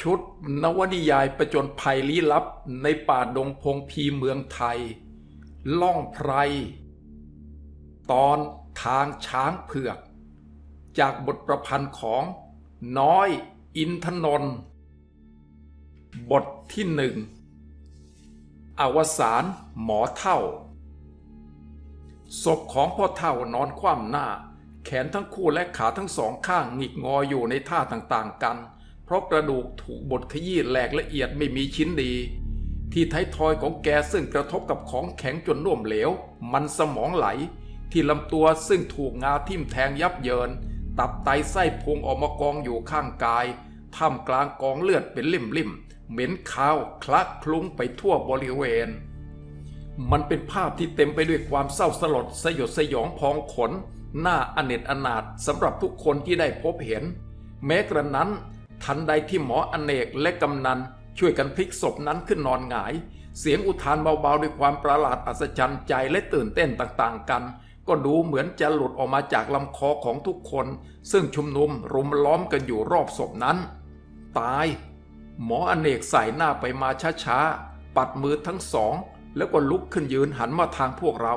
ชุดนวนิยายประจนภัยลี้ลับในป่าดงพงพีเมืองไทย ล่องไพร ตอนทางช้างเผือก จากบทประพันธ์ของน้อยอินทนนท์บทที่หนึ่งอวสานหมอเท่า ศพของพ่อเท่านอนคว่ำหน้า แขนทั้งคู่และขาทั้งสองข้างหงิกงออยู่ในท่าต่างๆกัน เพราะกระดูกถูกบดขยี้แหลกละเอียดไม่มีชิ้นดี ที่ท้ายทอยของแกซึ่งกระทบกับของแข็งจนน่วมเหลว มันสมองไหล ที่ลำตัวซึ่งถูกงาทิ่มแทงยับเยิน ตับไตไส้พุงออกมากองอยู่ข้างกายท่ามกลางกองเลือดเป็นลิ่มๆเหม็นคาวคลักคลุ้งไปทั่วบริเวณ มันเป็นภาพที่เต็มไปด้วยความเศร้าสลดสยดสยองพองขนหน้าอเนจอนาถสำหรับทุกคนที่ได้พบเห็น แม้กระนั้น ทันใดที่หมออเนกและกำนันช่วยกันพลิกศพนั้นขึ้นนอนหงาย เสียงอุทานเบาๆด้วยความประหลาดอัศจรรย์ใจและตื่นเต้นต่างๆกัน ก็ดูเหมือนจะหลุดออกมาจากลำคอของทุกคน ซึ่งชุมนุมรุมล้อมกันอยู่รอบศพนั้น ตาย หมออเนกใส่หน้าไปมาช้าๆ ปัดมือทั้งสอง แล้วก็ลุกขึ้นยืนหันมาทางพวกเรา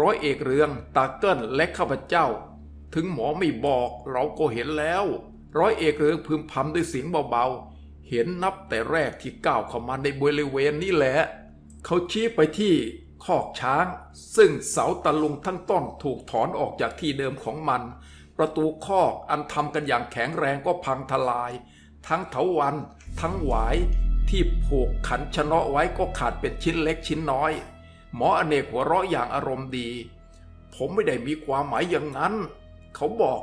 ร้อยเอกเรือง ตาเกิ้ลและข้าพเจ้า ถึงหมอไม่บอกเราก็เห็นแล้ว ร้อยเอกเรืองพึมพำด้วยเสียงเบาๆ เห็นนับแต่แรกที่ก้าวเข้ามาในบริเวณนี้แหละ เขาชี้ไปที่คอกช้าง ซึ่งเสาตะลุงทั้งต้นถูกถอนออกจากที่เดิมของมัน ประตูคอกอันทำกันอย่างแข็งแรงก็พังทลาย ทั้งเถาวัน ทั้งหวายที่ผูกขันชะเนะไว้ก็ขาดเป็นชิ้นเล็กชิ้นน้อย หมออเนกหัวเราะอย่างอารมณ์ดี ผมไม่ได้มีความหมายอย่างนั้น เขาบอก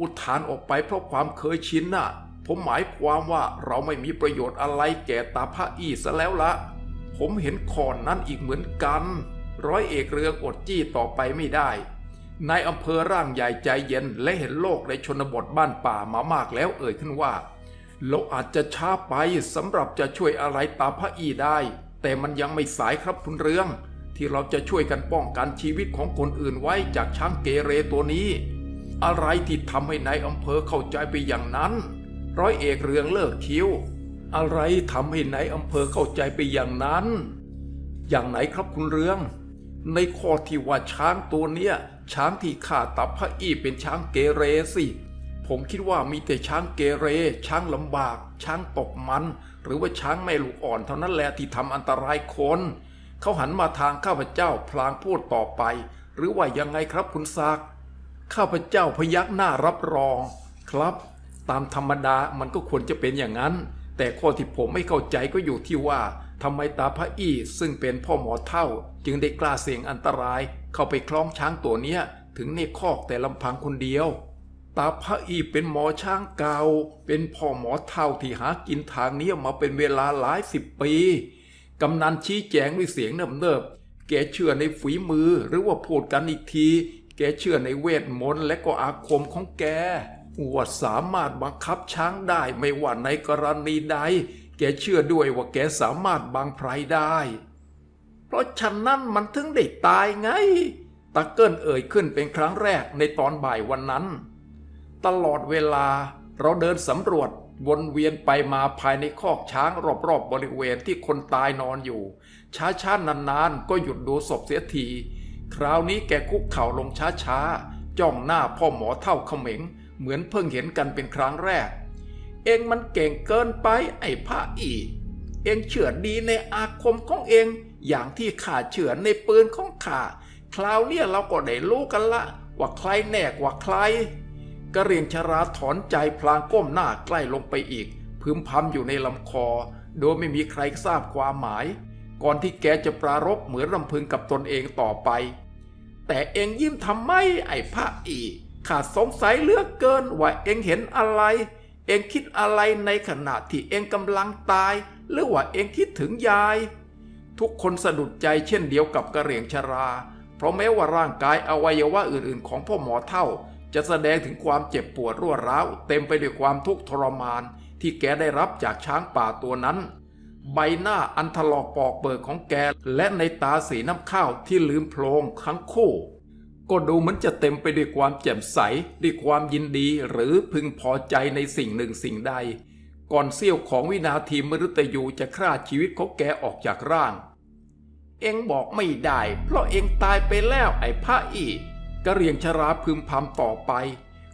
อุทานออกไปเพราะความเคยชินน่ะ ผมหมายความว่าเราไม่มีประโยชน์อะไรแก่ตาพระอีซะแล้วละ ผมเห็นคอนนั้นอีกเหมือนกัน ร้อยเอกเรืองอดจี้ต่อไปไม่ได้นายอำเภอร่างใหญ่ใจเย็นและเห็นโลกในชนบทบ้านป่ามามากแล้วเอ่ยขึ้นว่าเราอาจจะช้าไปสำหรับจะช่วยอะไรตาพระอีได้ แต่มันยังไม่สายครับคุณเรือง ที่เราจะช่วยกันป้องกันชีวิตของคนอื่นไว้จากช้างเกเรตัวนี้ อะไรที่ทำให้นายอำเภอเข้าใจไปอย่างนั้น ร้อยเอกเรืองเลิกคิ้ว อะไรทำให้นายอำเภอเข้าใจไปอย่างนั้น อย่างไหนครับคุณเรือง ในข้อที่ว่าช้างตัวเนี้ย ช้างที่ฆ่าตับพระอี้เป็นช้างเกเรสิ ผมคิดว่ามีแต่ช้างเกเร ช้างลำบาก ช้างตกมัน หรือว่าช้างแม่ลูกอ่อนเท่านั้นแหละที่ทำอันตรายคนเขาหันมาทางข้าพเจ้าพลางพูดต่อไป หรือว่ายังไงครับคุณซัก ข้าพเจ้าพยักหน้ารับรองครับ ตามธรรมดามันก็ควรจะเป็นอย่างนั้น แต่ข้อที่ผมไม่เข้าใจก็อยู่ที่ว่าทำไมตาพระอี้ซึ่งเป็นพ่อหมอเท่า จึงได้กล้าเสี่ยงอันตราย เข้าไปคล้องช้างตัวเนี้ย ถึงในคอกแต่ลำพังคนเดียว ตาพระอี้เป็นหมอช้างเก่าเป็นพ่อหมอเท่าที่หากินทางเนี้ยมาเป็นเวลาหลายสิบปีกำนันชี้แจงด้วยเสียงเนิบๆแกเชื่อในฝีมือหรือว่าพูดกันอีกที แกเชื่อในเวทมนต์และก็อาคมของแกว่าสามารถบังคับช้างได้ไม่ว่าในกรณีใด แกเชื่อด้วยว่าแกสามารถบังไพรได้ เพราะฉะนั้นมันถึงได้ตายไง ตะเกิลเอ่ยขึ้นเป็นครั้งแรกในตอนบ่ายวันนั้น ตลอดเวลาเราเดินสำรวจวนเวียนไปมาภายในคอกช้างรอบๆบบริเวณที่คนตายนอนอยู่ ช้าๆนานๆ ก็หยุดดูศพเสียที คราวนี้แกคุกเข่าลงช้าๆ จ้องหน้าพ่อหมอเท่าเขม็ง เหมือนเพิ่งเห็นกันเป็นครั้งแรก เองมันเก่งเกินไปไอ้พระอีเองเชื่อดีในอาคมของเองอย่างที่ข้าเชื่อในปืนของข้าคราวเนี้ยเราก็ได้รู้กันละ ว่าใครแน่กว่าใครกระเรียงชราถอนใจพลางก้มหน้าใกล้ลงไปอีก พึมพำอยู่ในลำคอ โดยไม่มีใครทราบความหมาย ก่อนที่แกจะปรารบเหมือนรำพึงกับตนเองต่อไป แต่เองยิ้มทำไมไอ้พระอีข้าสงสัยเหลือกเกินว่าเองเห็นอะไร เองคิดอะไรในขณะที่เองกำลังตาย หรือว่าเองคิดถึงยาย ทุกคนสะดุดใจเช่นเดียวกับกระเหรี่ยงชรา เพราะแม้ว่าร่างกายอวัยวะอื่นๆ ของพ่อหมอเท่า จะแสดงถึงความเจ็บปวดรั่วร้าว เต็มไปด้วยความทุกข์ทรมาน ที่แกได้รับจากช้างป่าตัวนั้น ใบหน้าอันถลอกปอกเปิดของแก และในตาสีน้ำข้าวที่ลืมโพลงทั้งคู่ ก็ดูเหมือนจะเต็มไปด้วยความแจ่มใสด้วยความยินดีหรือพึงพอใจในสิ่งหนึ่งสิ่งใด ก่อนเสี้ยวของวินาทีมฤตยูจะฆ่าชีวิตของแกออกจากร่าง เองบอกไม่ได้ เพราะเองตายไปแล้วไอ้พระอีกระเรียงชราพึมพำต่อไป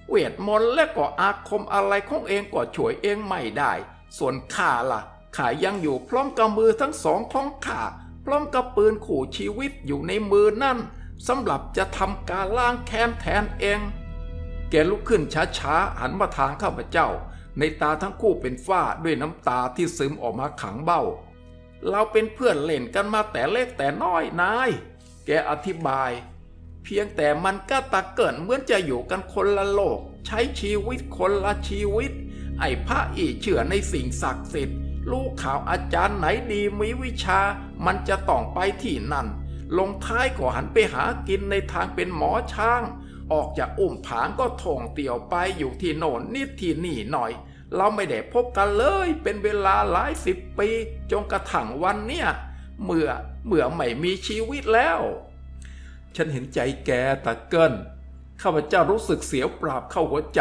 เวทมนต์และก็อาคมอะไรของเองก็ช่วยเองไม่ได้ ส่วนข้าล่ะ ข้ายังอยู่พร้อมกับมือทั้งสองของข้าพร้อมกับปืนขู่ชีวิตอยู่ในมือนั่นสำหรับจะทำการล้างแค้นแทนเอง แกลุกขึ้นช้าๆหันมาทางข้าพเจ้า ในตาทั้งคู่เป็นฝ้าด้วยน้ำตาที่ซึมออกมาขังเบ้า เราเป็นเพื่อนเล่นกันมาแต่เล็กแต่น้อยนาย แกอธิบาย เพียงแต่มันก็ตะเกินเหมือนจะอยู่กันคนละโลก ใช้ชีวิตคนละชีวิต ไอ้พระอีเชื่อในสิ่งศักดิ์สิทธิ์ ลูกข่าวอาจารย์ไหนดีมีวิชา มันจะต้องไปที่นั่น ลงท้ายก็หันไปหากินในทางเป็นหมอช้าง ออกจากอุ้มผางก็ท่องเตี่ยวไปอยู่ที่โน่นนิดที่นี่หน่อย เราไม่ได้พบกันเลย เป็นเวลาหลายสิบปีจนกระทั่งวันเนี้ยเมื่อเมื่อไม่มีชีวิตแล้ว ฉันเห็นใจแกตะเกิลข้าพเจ้ารู้สึกเสียวปราบเข้าหัวใจ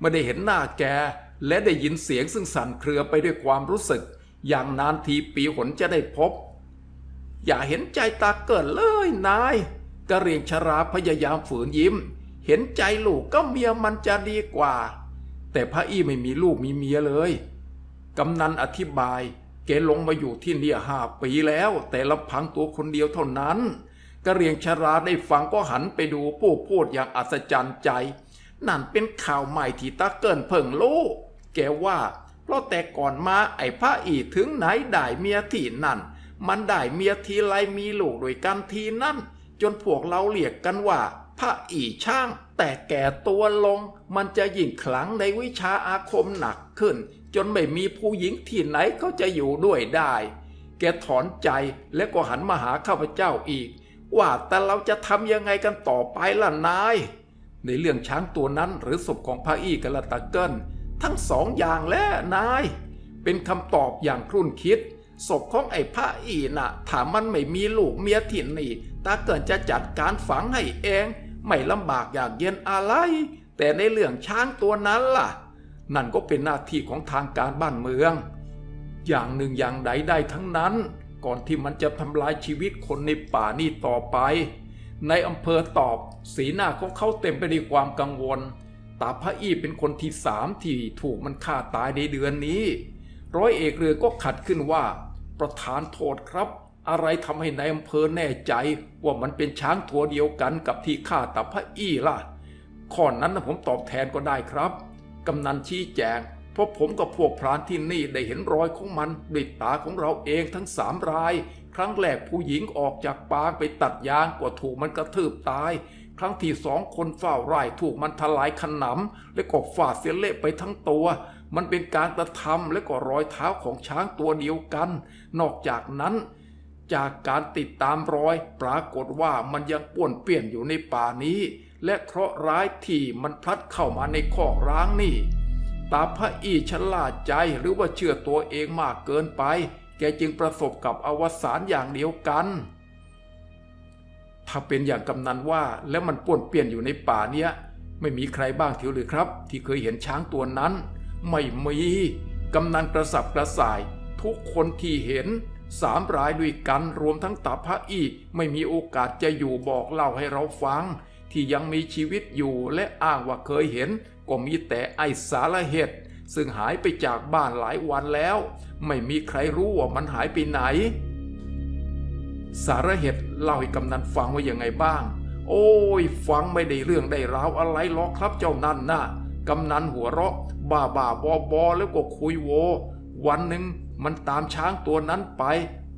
ไม่ได้เห็นหน้าแก และได้ยินเสียงซึ่งสั่นเครือไปด้วยความรู้สึก อย่างนานทีปีหนจะได้พบ อย่าเห็นใจตาเกิดเลยนายกระเรียงชราพยายามฝืนยิ้ม เห็นใจลูกก็เมียมันจะดีกว่า แต่พระอี้ไม่มีลูกมีเมียเลยกำนันอธิบายแกลงมาอยู่ที่เนี่ยห้าปีแล้ว แต่ลำพังตัวคนเดียวเท่านั้นกระเรียงชราได้ฟังก็หันไปดูผู้พูดอย่างอัศจรรย์ใจ นั่นเป็นข่าวใหม่ที่ตาเกินเพิ่งรู้ แกว่า เพราะแต่ก่อนมาไอ้พระอีถึงไหนได้เมียที่นั่น มันได้เมียทีไรมีลูกด้วยกันทีนั่น จนพวกเราเรียกกันว่า พระอีช่าง แต่แก่ตัวลง มันจะยิ่งขลังในวิชาอาคมหนักขึ้น จนไม่มีผู้หญิงที่ไหนเขาจะอยู่ด้วยได้ แกถอนใจและก็หันมาหาข้าพเจ้าอีก ว่าแต่เราจะทำยังไงกันต่อไปล่ะนายในเรื่องช้างตัวนั้นหรือศพของพระอีกัละตะเกิล ทั้งสองอย่างแล้นาย เป็นคำตอบอย่างครุ่นคิด ศพของไอ้พระอีน่ะถามมันไม่มีลูกเมียถิ่นนี่ตาเกินจะจัดการฝังให้เอง ไม่ลำบากอย่างเย็นอะไร แต่ในเรื่องช้างตัวนั้นล่ะ นั่นก็เป็นหน้าที่ของทางการบ้านเมือง อย่างหนึ่งอย่างใดได้ทั้งนั้น ก่อนที่มันจะทำลายชีวิตคนในป่านี่ต่อไป ในอำเภอตอบ สีหน้าของเขาเต็มไปด้วยความกังวล ตาพระอี้เป็นคนที่สามที่ถูกมันฆ่าตายในเดือนนี้ ร้อยเอกเรือก็ขัดขึ้นว่า ประธานโทษครับ อะไรทำให้ในายอำเภอแน่ใจว่ามันเป็นช้างตัวเดียวกันกับที่ฆ่าตาพระอี้ล่ะ ข้อนั้นนะผมตอบแทนก็ได้ครับกำนันชี้แจง เพราะผมกับพวกพรานที่นี่ได้เห็นรอยของมันด้วยตาของเราเองทั้งสามราย ครั้งแรกผู้หญิงออกจากปางไปตัดยางก็ถูกมันกระทืบตาย ครั้งที่สองคนเฝ้าไร่ถูกมันทลายขนำและก็ฟาดเสียเละไปทั้งตัว มันเป็นการกระทำและก็รอยเท้าของช้างตัวเดียวกัน นอกจากนั้น จากการติดตามรอย ปรากฏว่ามันยังป่วนเปี้ยนอยู่ในป่านี้ และเคราะห์ร้ายที่มันพลัดเข้ามาในคอกร้างนี่ ตาพระอีฉลาดใจหรือว่าเชื่อตัวเองมากเกินไป แกจึงประสบกับอวสานอย่างเดียวกัน ถ้าเป็นอย่างกำนันว่าแล้วมันป่วนเปลี่ยนอยู่ในป่าเนี้ย ไม่มีใครบ้างเถียวหรือครับ ที่เคยเห็นช้างตัวนั้น ไม่มีกำนันกระสับกระส่าย ทุกคนที่เห็นสามรายด้วยกันรวมทั้งตาพระอีไม่มีโอกาสจะอยู่บอกเล่าให้เราฟัง ที่ยังมีชีวิตอยู่และอ้างว่าเคยเห็น ก็มีแต่ไอสารเหตุซึ่งหายไปจากบ้านหลายวันแล้ว ไม่มีใครรู้ว่ามันหายไปไหน สารเหตุเล่าให้กำนันฟังว่ายังไงบ้าง โอ้ย ฟังไม่ได้เรื่องได้ราวอะไรหรอกครับเจ้านั่นน่ะกำนันหัวเราะ บ้าบ้าบอบอแล้วก็คุยโว วันหนึ่งมันตามช้างตัวนั้นไป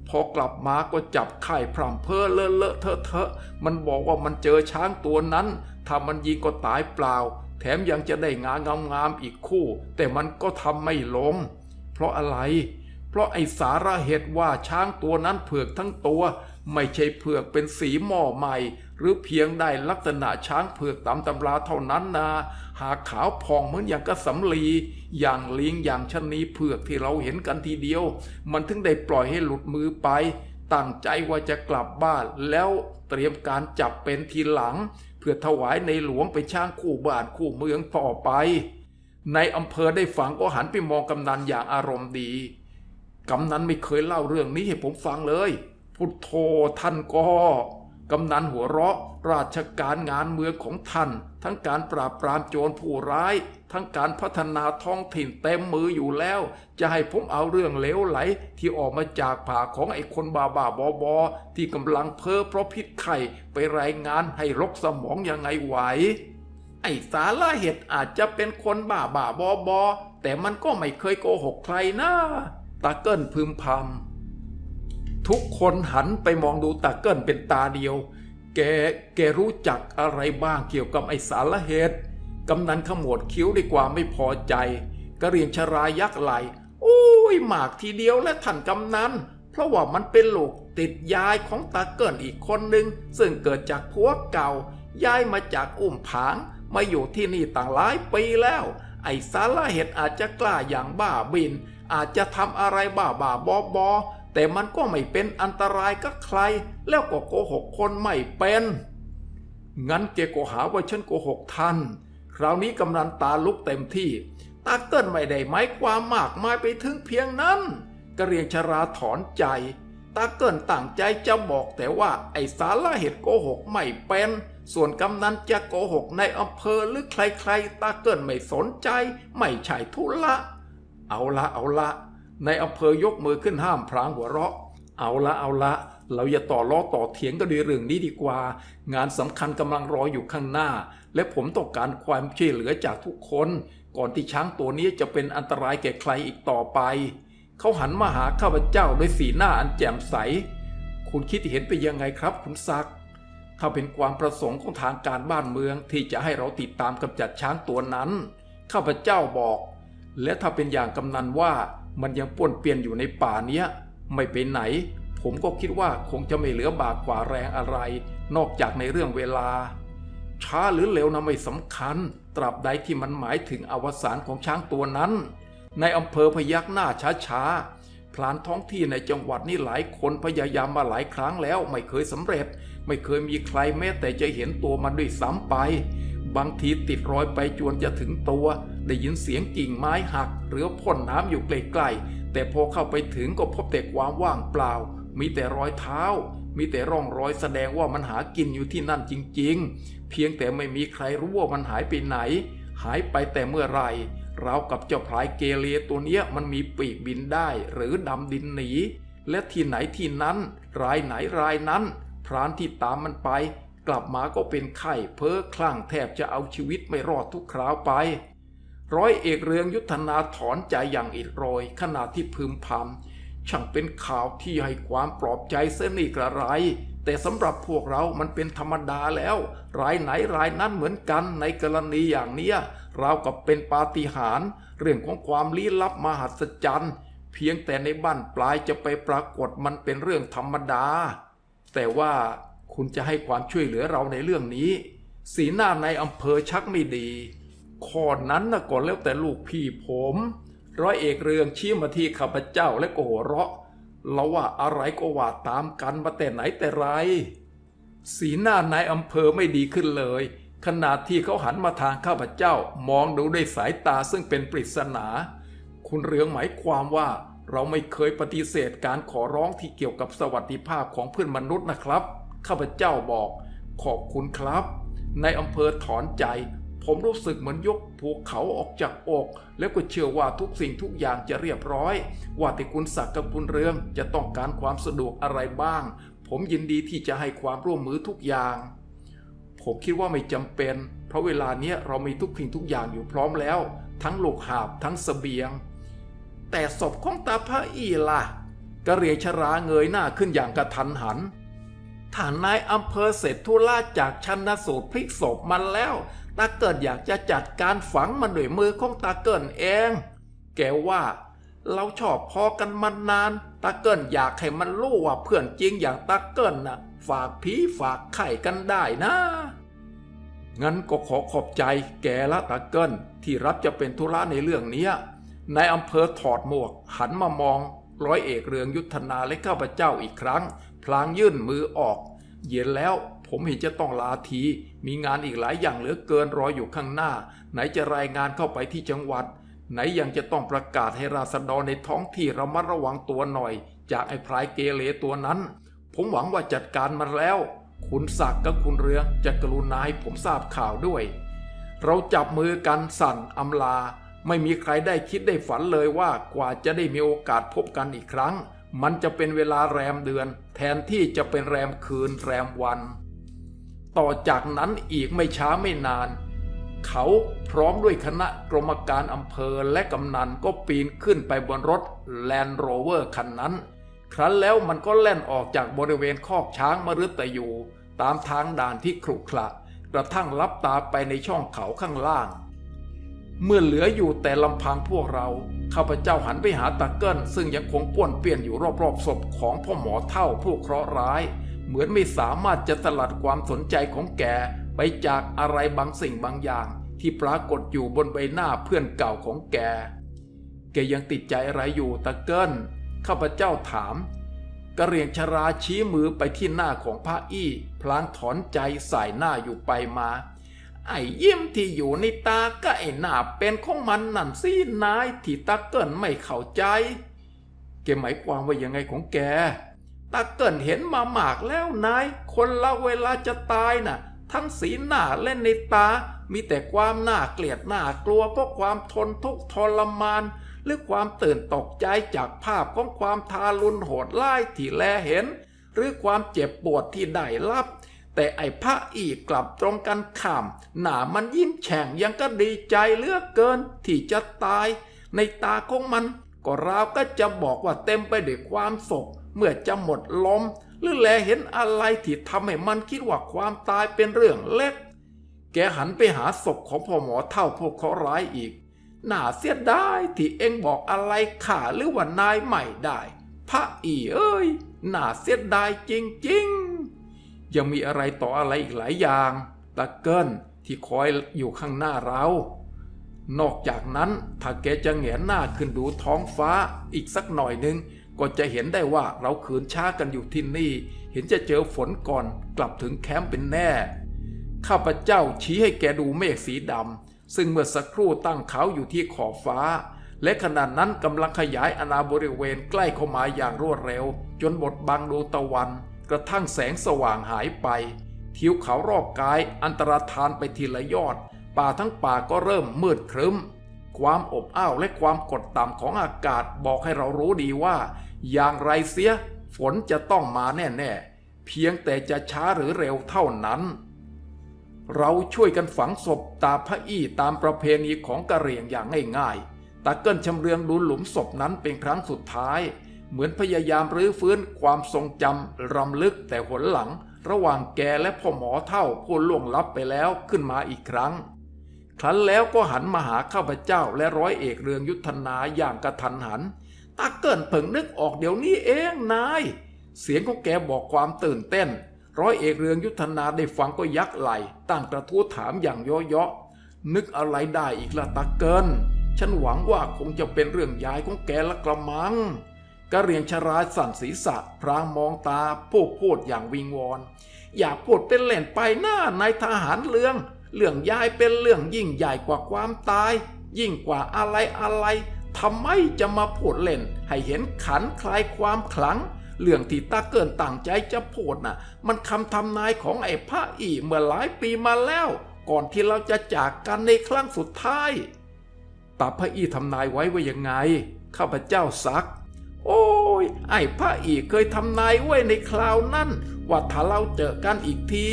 พอกลับมาก็จับไข่พร่ำเพอเลอะเลอะเทอะเทอะมันบอกว่ามันเจอช้างตัวนั้น ถ้ามันยิงก็ตายเปล่า แถมยังจะได้งานงามๆอีกคู่ แต่มันก็ทำไม่ลง เพราะอะไร เพราะไอสาระเหตุว่าช้างตัวนั้นเผือกทั้งตัว ไม่ใช่เผือกเป็นสีหม้อใหม่ หรือเพียงได้ลักษณะช้างเผือกตามตำราเท่านั้นนา หากขาวผ่องเหมือนอย่างกระสำลี อย่างลิงอย่างชะนีเผือกที่เราเห็นกันทีเดียว มันถึงได้ปล่อยให้หลุดมือไป ตั้งใจว่าจะกลับบ้านแล้วเตรียมการจับเป็นทีหลัง เพื่อถวายในหลวงไปช้างคู่บ้านคู่เมืองต่อไปในอำเภอได้ฟังก็หันไปมองกำนันอย่างอารมณ์ดี กำนันไม่เคยเล่าเรื่องนี้ให้ผมฟังเลย พุทโธท่านก็กำนันหัวเราะราชการงานเมืองของท่าน ทั้งการปราบปรามโจรผู้ร้าย ทั้งการพัฒนาท้องถิ่นเต็มมืออยู่แล้ว จะให้ผมเอาเรื่องเลวไหลที่ออกมาจากปากของไอ้คนบาบาบอบอที่กำลังเพ้อเพราะพิษไข่ไปรายงานให้รกสมองยังไงไหว ไอ้สาระเหตุอาจจะเป็นคนบ้าบาบอบอแต่มันก็ไม่เคยโกหกใครนะตาเกิลพึมพำ ทุกคนหันไปมองดูตาเกิลเป็นตาเดียว แก แกรู้จักอะไรบ้างเกี่ยวกับไอสาระเหตุ กำนันขมวดคิ้วด้วยความไม่พอใจกระเรียงชรายักไหล โอ้ยหมากทีเดียวและท่านกำนัน เพราะว่ามันเป็นลูกติดยายของตาเกิลอีกคนหนึ่งซึ่งเกิดจากพัวเก่า ย้ายมาจากอุ้มผาง มาอยู่ที่นี่ต่างหลายปีแล้ว ไอสาระเหตุอาจจะกล้าอย่างบ้าบิน อาจจะทำอะไรบ้าบ้าบอบอ แต่มันก็ไม่เป็นอันตรายกับใคร แล้วก็โกหกคนไม่เป็น งั้นแกก็หาว่าฉันโกหกท่าน คราวนี้กำนันตาลุกเต็มที่ ตาเกิลไม่ได้หมายความมากมายไปถึงเพียงนั้นกระเรียงชราถอนใจ ตาเกิลตั้งใจจะบอกแต่ว่าไอสาระเหตุโกหกไม่เป็น ส่วนกำนันจะโกหกในอำเภอหรือใครๆ ตาเกิลไม่สนใจ ไม่ใช่ทุละ เอาละเอาละ ในอำเภอยกมือขึ้นห้ามพรางหัวเราะ เอาละเอาละ เราอย่าต่อล้อต่อเถียงกันในเรื่องนี้ดีกว่า งานสำคัญกำลังรออยู่ข้างหน้า และผมต้องการความช่วยเหลือจากทุกคน ก่อนที่ช้างตัวนี้จะเป็นอันตรายแก่ใครอีกต่อไป เขาหันมาหาข้าพเจ้าด้วยสีหน้าอันแจ่มใส คุณคิดเห็นไปยังไงครับ คุณซักถ้าเป็นความประสงค์ของทางการบ้านเมืองที่จะให้เราติดตามกำจัดช้างตัวนั้น ข้าพเจ้าบอก และถ้าเป็นอย่างกำนันว่า มันยังป้วนเปี้ยนอยู่ในป่าเนี้ย ไม่ไปไหน ผมก็คิดว่าคงจะไม่เหลือบากกว่าแรงอะไร นอกจากในเรื่องเวลา ช้าหรือเร็วนะไม่สำคัญ ตราบใดที่มันหมายถึงอวสานของช้างตัวนั้น ในอำเภอพยักหน้าช้าๆพลานท้องที่ในจังหวัดนี้หลายคนพยายามมาหลายครั้งแล้วไม่เคยสำเร็จ ไม่เคยมีใครแม้แต่จะเห็นตัวมันด้วยซ้ำไป บางทีติดรอยไปจวนจะถึงตัว ได้ยินเสียงกิ่งไม้หัก หรือพ่นน้ำอยู่ใกล้ๆแต่พอเข้าไปถึงก็พบแต่ความว่างเปล่า มีแต่รอยเท้า มีแต่ร่องรอยแสดงว่ามันหากินอยู่ที่นั่นจริงๆ เพียงแต่ไม่มีใครรู้ว่ามันหายไปไหน หายไปแต่เมื่อไหรรากับเจ้าพลายเกเรตัวเนี้ยมันมีปีกบินได้หรือดำดินหนีและที่ไหนที่นั้น รายไหนรายนั้น พรานที่ตามมันไป กลับมาก็เป็นไข้เพ้อคลั่งแทบจะเอาชีวิตไม่รอดทุกคราวไป ร้อยเอกเรืองยุทธนาถอนใจอย่างอิดโรยขณะที่พึมพำช่างเป็นข่าวที่ให้ความปลอบใจเสนีกระไร แต่สำหรับพวกเรามันเป็นธรรมดาแล้ว รายไหนรายนั้นเหมือนกันในกรณีอย่างเนี้ยรากับเป็นปาฏิหาริย์เรื่องของความลี้ลับมหัศจรรย์เพียงแต่ในบ้านปลายจะไปปรากฏมันเป็นเรื่องธรรมดา แต่ว่า คุณจะให้ความช่วยเหลือเราในเรื่องนี้ สีหน้าในอำเภอชักไม่ดีข้อนั้นนะก่อนแล้วแต่ลูกพี่ผม ร้อยเอกเรืองชี้มาที่ข้าพเจ้าและก็หัวเราะเราว่าอะไรก็ว่าตามกันมาแต่ไหนแต่ไร สีหน้านายอำเภอไม่ดีขึ้นเลย ขณะที่เขาหันมาทางข้าพเจ้ามองดูด้วยสายตาซึ่งเป็นปริศนา คุณเรืองหมายความว่าเราไม่เคยปฏิเสธการขอร้องที่เกี่ยวกับสวัสดิภาพของเพื่อนมนุษย์นะครับ ข้าพเจ้าบอก ขอบคุณครับ ในอำเภอถอนใจ ผมรู้สึกเหมือนยกภูเขาออกจากอก แล้วก็เชื่อว่าทุกสิ่งทุกอย่างจะเรียบร้อย ว่าแต่คุณศักดิ์กับคุณเรืองจะต้องการความสะดวกอะไรบ้าง ผมยินดีที่จะให้ความร่วมมือทุกอย่าง ผมคิดว่าไม่จำเป็น เพราะเวลานี้เรามีทุกสิ่งทุกอย่างอยู่พร้อมแล้ว ทั้งลูกหาบทั้งเสบียง แต่ศพของตาพระอีล่ะกระเรียชราเงยหน้าขึ้นอย่างกระทันหัน ท่านนายอำเภอเสร็จธุระจากชันสูตรพลิกศพมันแล้วตาเกิดอยากจะจัดการฝังมันด้วยมือของตาเกินเอง แกว่า เราชอบพอกันมานานตาเกิลอยากให้มันรู้ว่าเพื่อนจริงอย่างตาเกิลน่ะ ฝากผีฝากไข่กันได้นะงั้นก็ขอขอบใจแกละตาเกิลที่รับจะเป็นธุระในเรื่องนี้นายอำเภอถอดหมวกหันมามอง ร้อยเอกเรืองยุทธนาและข้าพเจ้าอีกครั้ง พลางยื่นมือออก เย็นแล้วผมเห็นจะต้องลาที มีงานอีกหลายอย่างเหลือเกินรออยู่ข้างหน้า ไหนจะรายงานเข้าไปที่จังหวัด ไหนยังจะต้องประกาศให้ราษฎรในท้องที่ระมัดระวังตัวหน่อย จากไอ้พรายเกเรตัวนั้น ผมหวังว่าจัดการมันแล้ว คุณศักดิ์กับคุณเรืองจะกรุณาให้ผมทราบข่าวด้วย เราจับมือกันสั่นอำลา ไม่มีใครได้คิดได้ฝันเลยว่ากว่าจะได้มีโอกาสพบกันอีกครั้ง มันจะเป็นเวลาแรมเดือน แทนที่จะเป็นแรมคืนแรมวัน ต่อจากนั้นอีกไม่ช้าไม่นาน เขาพร้อมด้วยคณะกรมการอำเภอและกำนันก็ปีนขึ้นไปบนรถแลนด์โรเวอร์คันนั้น ครั้นแล้วมันก็แล่นออกจากบริเวณคอกช้างมฤตยูตามทางด่านที่ขรุขระกระทั่งลับตาไปในช่องเขาข้างล่าง เมื่อเหลืออยู่แต่ลำพังพวกเรา ข้าพเจ้าหันไปหาตาเกิลซึ่งยังคงป้วนเปี้ยนอยู่รอบๆศพของพ่อหมอเท่าผู้เคราะห์ร้าย เหมือนไม่สามารถจะสลัดความสนใจของแกไปจากอะไรบางสิ่งบางอย่าง ที่ปรากฏอยู่บนใบหน้าเพื่อนเก่าของแก แกยังติดใจอะไรอยู่ตาเกิลข้าพเจ้าถามกระเรียงชราชี้มือไปที่หน้าของพระอี้ พลางถอนใจใส่หน้าอยู่ไปมา ไอ้ยิ้มที่อยู่ในตาก็ไอ้หน้าเป็นของมันนั่นสินายที่ตาเกิลไม่เข้าใจ แกหมายความว่ายังไงของแกตาเกิลเห็นมามากแล้วนาย คนเราเวลาจะตายน่ะ ทั้งสีหน้าและในตา มีแต่ความน่าเกลียดน่ากลัวเพราะความทนทุกข์ทรมาน หรือความตื่นตกใจจากภาพของความทารุณโหดร้ายที่แลเห็น หรือความเจ็บปวดที่ได้รับ แต่ไอ้พระอีกกลับตรงกันข้าม หน้ามันยิ้มแฉ่งยังก็ดีใจเลือกเกินที่จะตาย ในตาของมัน ก็ราวก็จะบอกว่าเต็มไปด้วยความโศกเมื่อจะหมดลม หรือแลเห็นอะไรที่ทำให้มันคิดว่าความตายเป็นเรื่องเล็ก แกหันไปหาศพของพ่อหมอเท่าพวกเขาร้ายอีกน่าเสียดายที่เอ็งบอกอะไรข่าหรือว่านายใหม่ได้ พระอีเอ้ยน่าเสียดายจริงๆ ยังมีอะไรต่ออะไรอีกหลายอย่างตะเกิลที่คอยอยู่ข้างหน้าเรา นอกจากนั้นถ้าแกจะแหงนหน้าขึ้นดูท้องฟ้าอีกสักหน่อยหนึง ก็จะเห็นได้ว่าเราขืนช้ากันอยู่ที่นี่ เห็นจะเจอฝนก่อนกลับถึงแคมป์เป็นแน่ ข้าพเจ้าชี้ให้แกดูเมฆสีดำซึ่งเมื่อสักครู่ตั้งเขาอยู่ที่ขอบฟ้า และขณะนั้นกำลังขยายอาณาบริเวณใกล้เข้ามาอย่างรวดเร็ว จนบดบังดวงตะวัน กระทั่งแสงสว่างหายไป ทิวเขารอบกายอันตรธานไปทีละยอด ป่าทั้งป่าก็เริ่มมืดครึ้ม ความอบอ้าวและความกดต่ำของอากาศบอกให้เรารู้ดีว่า อย่างไรเสีย ฝนจะต้องมาแน่ๆ เพียงแต่จะช้าหรือเร็วเท่านั้น เราช่วยกันฝังศพตาพระอี้ตามประเพณีของกะเหรี่ยงอย่างง่ายๆตาเกิลชำเลืองดูหลุมศพนั้นเป็นครั้งสุดท้าย เหมือนพยายามรื้อฟื้นความทรงจำรำลึกแต่หนหลัง ระหว่างแกและพ่อหมอเท่าผู้ล่วงลับไปแล้วขึ้นมาอีกครั้ง ครั้นแล้วก็หันมาหาข้าพเจ้าและร้อยเอกเรืองยุทธนาอย่างกระทันหันตาเกิลเพิ่งนึกออกเดี๋ยวนี้เองนาย เสียงของแกบอกความตื่นเต้น ร้อยเอกเรืองยุทธนาได้ฟังก็ยักไหลตั้งกระทู้ถามอย่างย่อๆนึกอะไรได้อีกละตาเกิลฉันหวังว่าคงจะเป็นเรื่องยายของแกละกระมัง กระเรียงชราสั่นศีรษะ พรางมองตาพูดพูดอย่างวิงวอน อย่าพูดเป็นเล่นไปหน้านายทหารเรือง เรื่องยายเป็นเรื่องยิ่งใหญ่กว่าความตาย ยิ่งกว่าอะไรอะไรทำไมจะมาพูดเล่น ให้เห็นขันคลายความขลัง เรื่องที่ตาเกินต่างใจจะพูดน่ะ มันคำทำนายของไอ้พระอีเมื่อหลายปีมาแล้ว ก่อนที่เราจะจากกันในครั้งสุดท้ายตาพระอีทำนายไว้ว่ายังไง ข้าพเจ้าซัก โอ้ย ไอ้พระอีเคยทำนายไว้ในคราวนั้นว่าถ้าเราเจอกันอีกที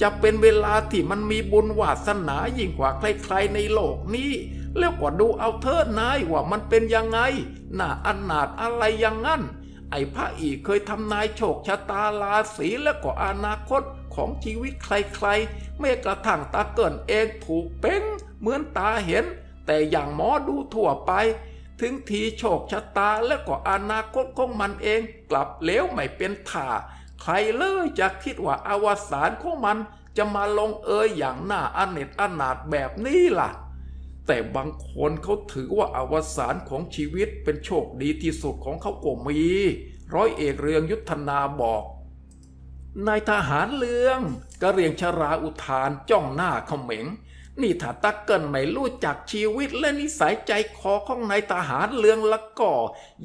จะเป็นเวลาที่มันมีบุญวาสนายิ่งกว่าใครๆในโลกนี้ แล้วก็ดูเอาเถิดนายว่ามันเป็นยังไง หน่าอนาถอะไรอย่างนั้น ไอ้พระอีเคยทำนายโชคชะตาราศีและก็อนาคตของชีวิตใครๆไม่กระทั่งตาเกินเองถูกเป้งเหมือนตาเห็น แต่อย่างหมอดูทั่วไป ถึงทีโชคชะตาและก็อนาคตของมันเองกลับเลวไม่เป็นท่า ใครเลยจะคิดว่าอวสานของมันจะมาลงเอยอย่างหน้าอเนจอนาถแบบนี้ล่ะ แต่บางคนเขาถือว่าอวสานของชีวิตเป็นโชคดีที่สุดของเขาก็มี ร้อยเอกเรืองยุทธนาบอกนายทหารเรืองกระเรียงชราอุทานจ้องหน้าเขม็ง นี่ถ้าตักเกินไม่รู้จักชีวิตและนิสัยใจคอของนายทหารเรืองละก็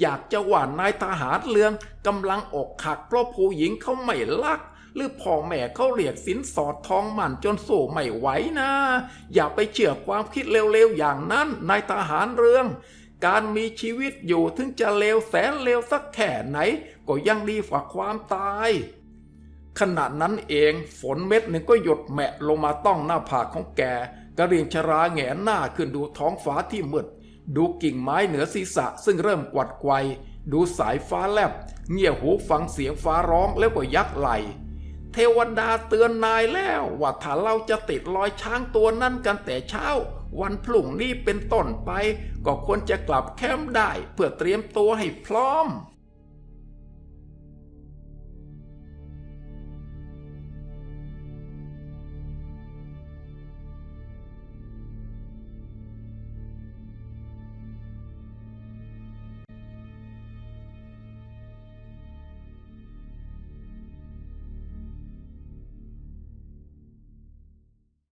อยากจะหว่านนายทหารเรืองกำลังอกหักเพราะผู้หญิงเขาไม่รัก หรือพ่อแม่เขาเรียกสินสอดทองหมันจนสู้ไม่ไหวนะ อย่าไปเชื่อความคิดเร็วๆอย่างนั้นนายทหารเรือง การมีชีวิตอยู่ถึงจะเลวแสนเลวสักแค่ไหน ก็ยังดีกว่าความตาย ขณะนั้นเองฝนเม็ดหนึ่งก็หยดแมะลงมาต้องหน้าผากของแกกระเรียงชราแงนหน้าขึ้นดูท้องฟ้าที่มืด ดูกิ่งไม้เหนือศีรษะซึ่งเริ่มกวัดไกวดูสายฟ้าแลบ เงี่ยหูฟังเสียงฟ้าร้องแล้วก็ยักไหล เทวดาเตือนนายแล้วว่าถ้าเราจะติดรอยช้างตัวนั้นกันแต่เช้า วันพรุ่งนี้เป็นต้นไป ก็ควรจะกลับแคมป์ได้ เพื่อเตรียมตัวให้พร้อม